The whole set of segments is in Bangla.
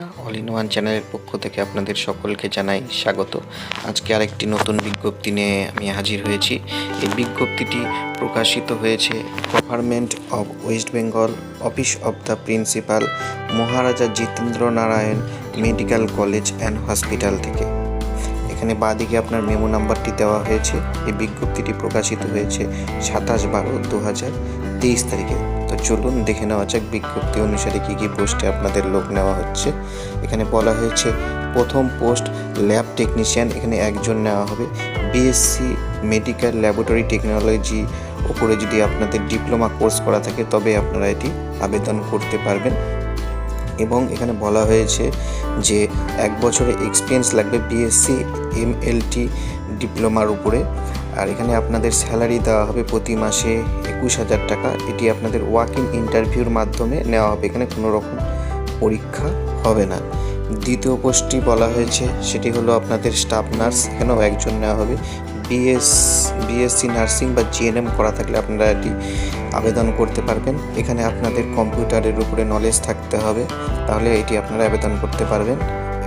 অল ইন ওয়ান চ্যানেলের পক্ষ থেকে আপনাদের সকলকে জানাই স্বাগত। আজকে আরেকটি নতুন বিজ্ঞপ্তি নিয়ে আমি হাজির হয়েছি। এই বিজ্ঞপ্তিটি প্রকাশিত হয়েছে government of West Bengal office of the principal Maharaja Jitendra Narayan medical college and hospital থেকে। এখানে বাঁদিকে আপনার মেমো নাম্বারটি দেওয়া হয়েছে। এই বিজ্ঞপ্তিটি প্রকাশিত হয়েছে সাতাশ বারো দু হাজার তেইশ তারিখে। তো চলুন দেখে নেওয়া যাক বিজ্ঞপ্তি অনুসারে কী কী পোস্টে আপনাদের লোক নেওয়া হচ্ছে। এখানে বলা হয়েছে, প্রথম পোস্ট, ল্যাব টেকনিশিয়ান, এখানে একজন নেওয়া হবে। বিএসসি মেডিকেল ল্যাবরেটরি টেকনোলজি ওপরে যদি আপনাদের ডিপ্লোমা কোর্স করা থাকে, তবে আপনারা এটি আবেদন করতে পারবেন। এবং এখানে বলা হয়েছে যে, এক বছরের এক্সপিরিয়েন্স লাগবে বিএসসি এমএলটি ডিপ্লোমার উপরে। আর এখানে আপনাদের স্যালারি দেওয়া হবে প্রতি মাসে একুশ হাজার টাকা। এটি আপনাদের ওয়াক ইন ইন্টারভিউর মাধ্যমে নেওয়া হবে। এখানে কোনো রকম পরীক্ষা হবে না। দ্বিতীয় পোস্টটি বলা হয়েছে, সেটি হলো আপনাদের স্টাফ নার্স এখানেও একজন নেওয়া হবে। বিএস বিএসসি নার্সিং বা জিএনএম করা থাকলে আপনারা এটি আবেদন করতে পারবেন। এখানে আপনাদের কম্পিউটারের উপরে নলেজ থাকতে হবে। তাহলে এটি আপনারা আবেদন করতে পারবেন।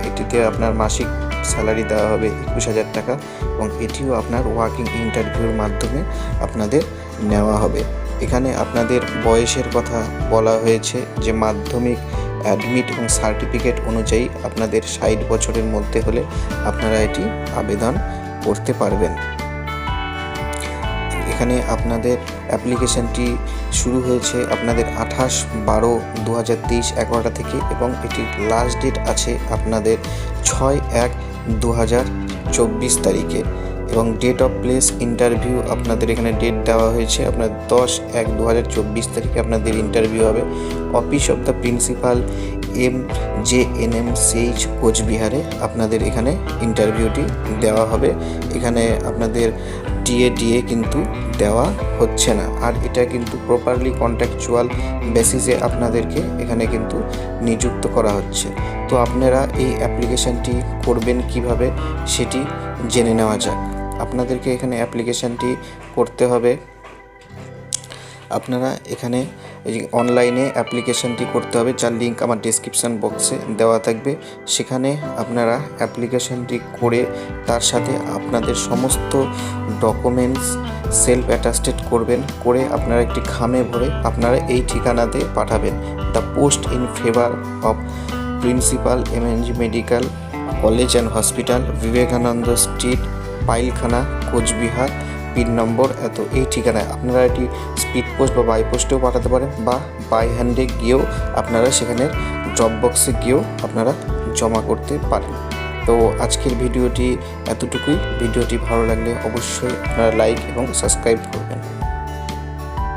এটিতে আপনার মাসিক স্যালারি দেওয়া হবে একুশ হাজার টাকা এবং এটিও আপনার ওয়ার্কিং ইন্টারভিউর মাধ্যমে আপনাদের নেওয়া হবে। এখানে আপনাদের বয়সের কথা বলা হয়েছে যে মাধ্যমিক, অ্যাডমিট এবং সার্টিফিকেট অনুযায়ী আপনাদের ষাট বছরের মধ্যে হলে আপনারা এটি আবেদন করতে পারবেন। এখানে আপনাদের অ্যাপ্লিকেশনটি শুরু হয়েছে আপনাদের আঠাশ বারো দু হাজার তেইশ এগারোটা থেকে এবং এটির লাস্ট ডেট আছে আপনাদের ছয় এক দু হাজার চব্বিশ তারিখে এবং ডেট অফ প্লেস ইন্টারভিউ আপনাদের এখানে ডেট দেওয়া হয়েছে। আপনার দশ এক দু হাজার চব্বিশ তারিখে আপনাদের ইন্টারভিউ হবে। Office of the principal M J N M CH কোচবিহারে আপনাদের এখানে ইন্টারভিউটি দেওয়া হবে। এখানে আপনাদের টিএ, ডিএ কিন্তু দেওয়া হচ্ছে না। আর এটা কিন্তু প্রপারলি কন্ট্রাকচুয়াল বেসিসে আপনাদেরকে এখানে কিন্তু নিযুক্ত করা হচ্ছে। তো আপনারা এই অ্যাপ্লিকেশানটি করবেন কীভাবে সেটি জেনে নেওয়া যাক। আপনাদেরকে এখানে অ্যাপ্লিকেশানটি করতে হবে। আপনারা এখানে এই অনলাইনে অ্যাপ্লিকেশনটি করতে হবে। যার লিঙ্ক আমার ডিসক্রিপশান বক্সে দেওয়া থাকবে। সেখানে আপনারা অ্যাপ্লিকেশনটি করে তার সাথে আপনাদের সমস্ত ডকুমেন্টস সেলফ অ্যাটাস্টেড করবেন। করে আপনারা একটি খামে ভরে আপনারা এই ঠিকানাতে পাঠাবেন। The post in favour of principal MNG medical college and hospital Vivekananda street Pilkhana Cooch Behar pin number, এত এই ঠিকানায় আপনারা এটি স্পিড পোস্ট বা বাই পোস্টেও পাঠাতে পারেন বা বাই হ্যান্ডে গিয়েও আপনারা সেখানে ড্রপ বক্সে গিয়েও আপনারা জমা করতে পারেন। তো আজকের ভিডিওটি এতটুকুই। ভিডিওটি ভালো লাগলে অবশ্যই আপনারা লাইক এবং সাবস্ক্রাইব করবেন।